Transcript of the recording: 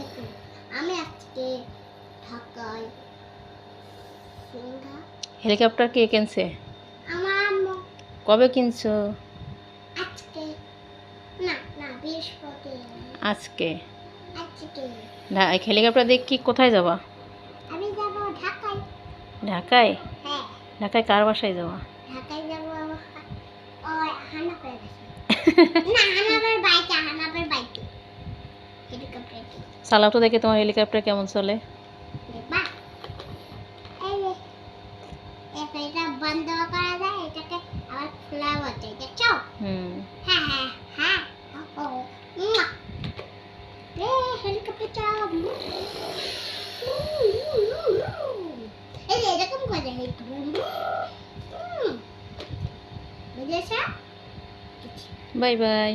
আলাইকুম। আমি আজকে ঢাকায় হেলিকপ্টার কে কিনছে? আমার আম্মু। কবে কিনছো? আজকে। না না বৃহস্পতি। আজকে? আজকে। না হেলিকপ্টার দেখ কি কোথায় যাবা? আমি যাব ঢাকায়। ঢাকায়? হ্যাঁ। ঢাকায় কার বাসায় যাব? হেলিকপ্টার চালাও। এই যে এরকম করে বুঝেছ? Bye bye.